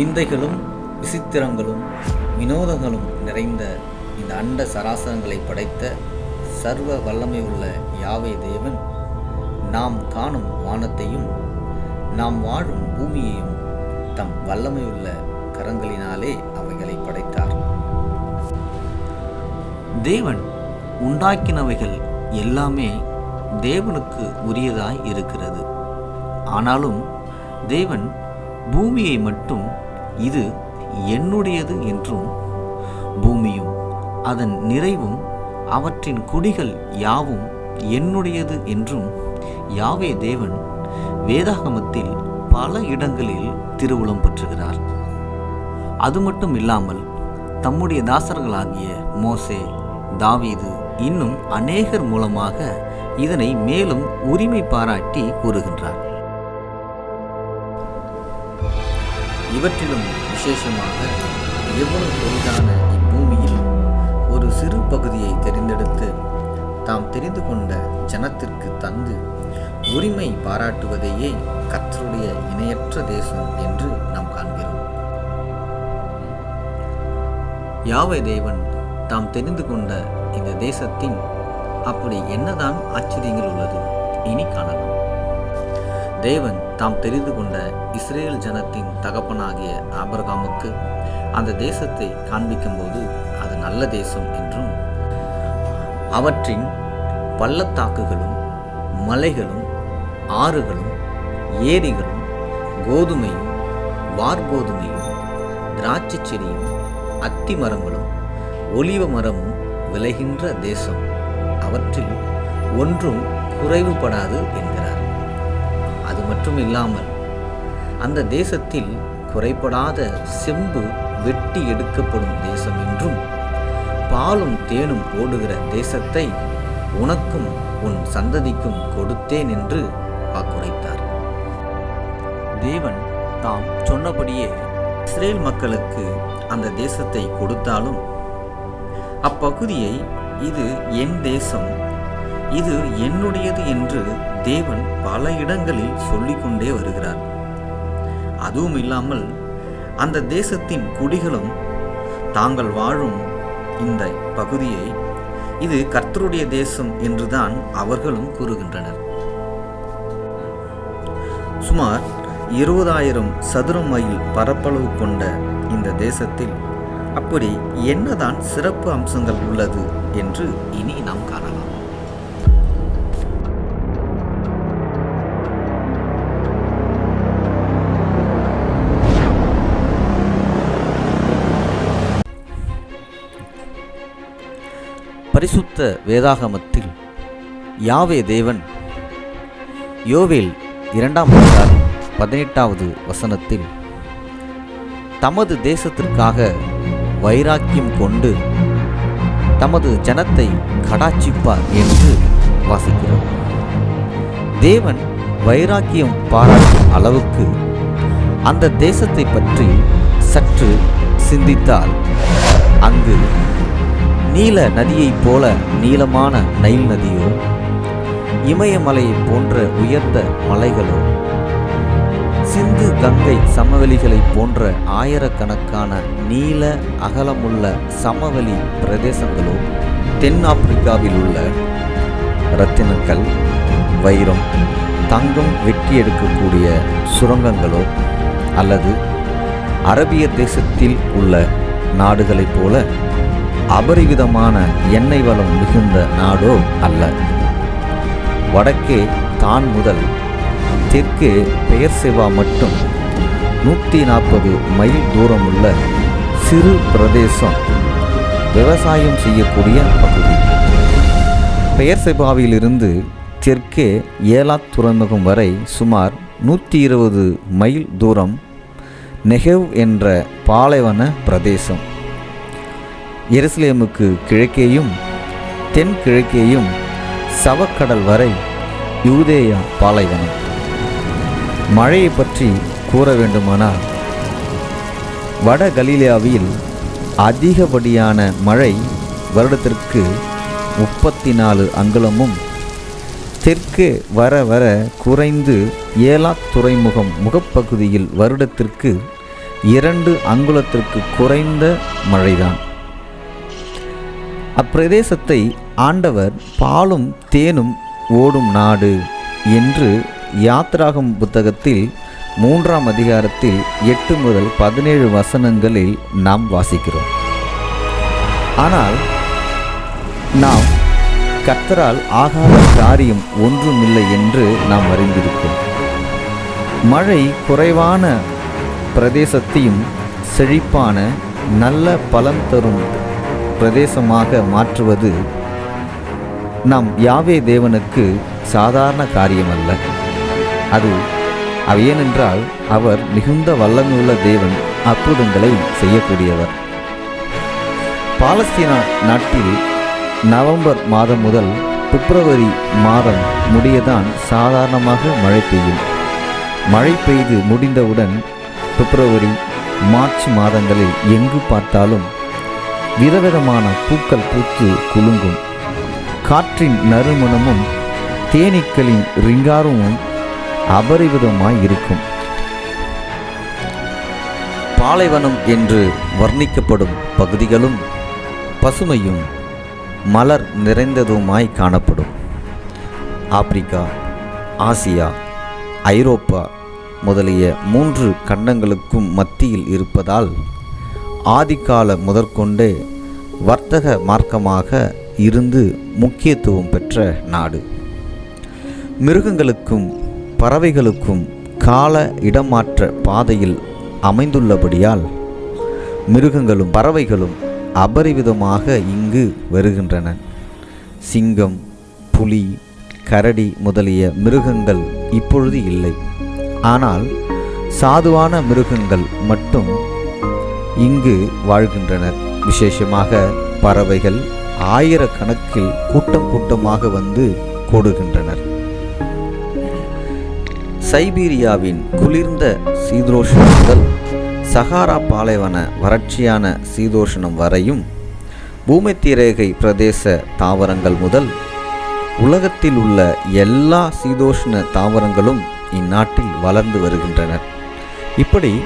விந்தைகளும் விசித்திரங்களும் வினோதங்களும் நிறைந்த இந்த அண்ட சராசரங்களை படைத்த சர்வ வல்லமை உள்ள யாவே தேவன் நாம் காணும் வானத்தையும் நாம் வாழும் பூமியையும் தம் வல்லமையுள்ள கரங்களினாலே அவைகளை படைத்தார். தேவன் உண்டாக்கினவைகள் எல்லாமே தேவனுக்கு உரியதாய் இருக்கிறது. ஆனாலும் தேவன் பூமியை மட்டும் இது என்னுடையது என்றும் பூமியும் அதன் நிறைவும் அவற்றின் குடிகள் யாவும் என்னுடையது என்றும் யாவே தேவன் வேதாகமத்தில் பல இடங்களில் திருவுளம் பெற்றுகிறார். அது மட்டும் இல்லாமல் தம்முடைய தாசர்களாகிய மோசே தாவீது இன்னும் அநேகர் மூலமாக இதனை மேலும் உரிமை பாராட்டி கூறுகின்றார். இவற்றிலும் விசேஷமாக எவ்வளவு பெரிதான இப்பூமியில் ஒரு சிறு பகுதியை தெரிந்தெடுத்து தாம் தெரிந்து கொண்ட ஜனத்திற்கு தந்து உரிமை பாராட்டுவதையே கத்தருடைய இணையற்ற தேசம் என்று நாம் காண்கிறோம். யாவை தேவன் தாம் தெரிந்து கொண்ட இந்த தேசத்தின் அப்படி என்னதான் ஆச்சரியங்கள் உள்ளது? இனி காணலாம். தேவன் தாம் தெரிந்து கொண்ட இஸ்ரேல் ஜனத்தின் தகப்பனாகிய ஆபரகாமுக்கு அந்த தேசத்தை காண்பிக்கும்போது அது நல்ல தேசம் என்றும் அவற்றின் பள்ளத்தாக்குகளும் மலைகளும் ஆறுகளும் ஏரிகளும் கோதுமையும் வார்கோதுமையும் திராட்சை செடியும் அத்தி மரங்களும் ஒலிவ மரமும் விளைகின்ற தேசம். அவற்றில் ஒன்றும் குறைவுபடாது என்கிறார். மட்டும் இல்லாமல் அந்த தேசத்தில் குறைபடாத செம்பு வெட்டி எடுக்கப்படும் தேசம் என்றும் பாலும் தேனும் ஓடுகிற தேசத்தை உனக்கும் உன் சந்ததிக்கும் கொடுத்தேன் என்று வாக்குரைத்தார். தேவன் தாம் சொன்னபடியே இஸ்ரேல் மக்களுக்கு அந்த தேசத்தை கொடுத்தாலும் அப்பகுதியை இது என் தேசம் இது என்னுடையது என்று தேவன் பல இடங்களில் சொல்லிக்கொண்டே வருகிறார். அதுவும் இல்லாமல் அந்த தேசத்தின் குடிகளும் தாங்கள் வாழும் இந்த பகுதியை இது கர்த்தருடைய தேசம் என்றுதான் அவர்களும் கூறுகின்றனர். சுமார் இருபதாயிரம் சதுர மைல் பரப்பளவு கொண்ட இந்த தேசத்தில் அப்படி என்னதான் சிறப்பு அம்சங்கள் உள்ளது என்று இனி நாம் காணலாம். பரிசுத்த வேதாகமத்தில் யாவே தேவன் யோவேல் இரண்டாம் அதிகாரம் பதினெட்டாவது வசனத்தில் தமது தேசத்திற்காக வைராக்கியம் கொண்டு தமது ஜனத்தை கடாட்சிப்பார் என்று வாசிக்கிறோம். தேவன் வைராக்கியம் பாராட்டும் அளவுக்கு அந்த தேசத்தை பற்றி சற்று சிந்தித்தால் அங்கு நீல நதியைப் போல நீளமான நைல் நதியோ இமயமலையை போன்ற உயர்ந்த மலைகளோ சிந்து கங்கை சமவெளிகளைப் போன்ற ஆயிரக்கணக்கான நீல அகலமுள்ள சமவெளி பிரதேசங்களோ தென்னாப்பிரிக்காவில் உள்ள இரத்தினக்கல் வைரம் தங்கம் வெட்டி எடுக்கக்கூடிய சுரங்கங்களோ அல்லது அரபிய தேசத்தில் உள்ள நாடுகளைப் போல அபரிவிதமான எண்ணெய் வளம் மிகுந்த நாடோ அல்ல. வடக்கே தான் முதல் தெற்கே பெயர் செவா மட்டும். நூற்றி நாற்பது மைல் தூரம் உள்ள சிறு பிரதேசம் விவசாயம் செய்யக்கூடிய பகுதி. பெயர் செபாவிலிருந்து தெற்கே ஏலாத் துறைமுகம் வரை சுமார் நூற்றி இருபது மைல் தூரம் நெகவ் என்ற பாலைவன பிரதேசம். எருசலேமுக்கு கிழக்கேயும் தென்கிழக்கேயும் சவக்கடல் வரை யூதேயா பாலைவனம். மழையை பற்றி கூற வேண்டுமானால் வட கலீலியாவில் அதிகப்படியான மழை வருடத்திற்கு முப்பத்தி நாலு அங்குலமும் தெற்கு வர வர குறைந்து ஏலா துறைமுகம் முகப்பகுதியில் வருடத்திற்கு இரண்டு அங்குலத்திற்கு குறைந்த மழைதான். அப்பிரதேசத்தை ஆண்டவர் பாலும் தேனும் ஓடும் நாடு என்று யாத்ராகம் புத்தகத்தில் மூன்றாம் அதிகாரத்தில் எட்டு முதல் பதினேழு வசனங்களில் நாம் வாசிக்கிறோம். ஆனால் நாம் கர்த்தரால் ஆகாத காரியம் ஒன்றுமில்லை என்று நாம் அறிந்திருக்கிறோம் மழை குறைவான பிரதேசத்தையும் செழிப்பான நல்ல பலன் தரும் பிரதேசமாக மாற்றுவது நம் யாவே தேவனுக்கு சாதாரண காரியமல்ல. அது அது ஏனென்றால் அவர் மிகுந்த வல்லமையுள்ள தேவன் அற்புதங்களை செய்யக்கூடியவர். பாலஸ்தீனா நாட்டில் நவம்பர் மாதம் முதல் பிப்ரவரி மாதம் முடியதான் சாதாரணமாக மழை பெய்யும். மழை பெய்து முடிந்தவுடன் பிப்ரவரி மார்ச் மாதங்களில் எங்கு பார்த்தாலும் விதவிதமான பூக்கள் பூத்து குலுங்கும். காற்றின் நறுமணமும் தேனீக்களின் ரிங்காரமும் அபரிவிதமாய் இருக்கும். பாலைவனம் என்று வர்ணிக்கப்படும் பகுதிகளும் பசுமையும் மலர் நிறைந்ததுமாய் காணப்படும். ஆப்பிரிக்கா ஆசியா ஐரோப்பா முதலிய மூன்று கண்டங்களுக்கும் மத்தியில் இருப்பதால் ஆதிக்கால முதற்கொண்டு வர்த்தக மார்க்கமாக இருந்து முக்கியத்துவம் பெற்ற நாடு. மிருகங்களுக்கும் பறவைகளுக்கும் கால இடமாற்ற பாதையில் அமைந்துள்ளபடியால் மிருகங்களும் பறவைகளும் அபரிவிதமாக இங்கு வருகின்றன. சிங்கம் புலி கரடி முதலிய மிருகங்கள் இப்பொழுது இல்லை. ஆனால் சாதுவான மிருகங்கள் மட்டும் இங்கு வாழ்கின்றனர். விசேஷமாக பறவைகள் ஆயிரக்கணக்கில் கூட்டம் கூட்டமாக வந்து கூடுகின்றனர். சைபீரியாவின் குளிர்ந்த சீதோஷ்ணம் முதல் சகாரா பாலைவன வறட்சியான சீதோஷ்ணம் வரையும் பூமத்தியரேகை பிரதேச தாவரங்கள் முதல் உலகத்தில் உள்ள எல்லா சீதோஷ்ண தாவரங்களும் இந்நாட்டில் வளர்ந்து வருகின்றனர். இப்படி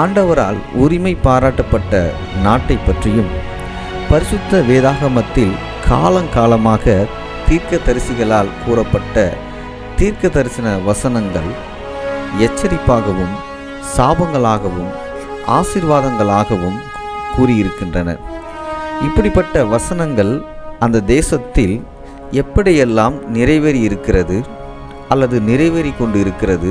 ஆண்டவரால் உரிமை பாராட்டப்பட்ட நாட்டை பற்றியும் பரிசுத்த வேதாகமத்தில் காலங்காலமாக தீர்க்க தரிசிகளால் கூறப்பட்ட தீர்க்க தரிசன வசனங்கள் எச்சரிப்பாகவும் சாபங்களாகவும் ஆசிர்வாதங்களாகவும் கூறியிருக்கின்றன. இப்படிப்பட்ட வசனங்கள் அந்த தேசத்தில் எப்படியெல்லாம் நிறைவேறி இருக்கிறது அல்லது நிறைவேறி கொண்டு இருக்கிறது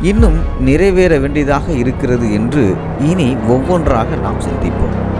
இன்னும் நிறைவேற வேண்டியதாக இருக்கிறது என்று இனி ஒவ்வொன்றாக நாம் சிந்திப்போம்.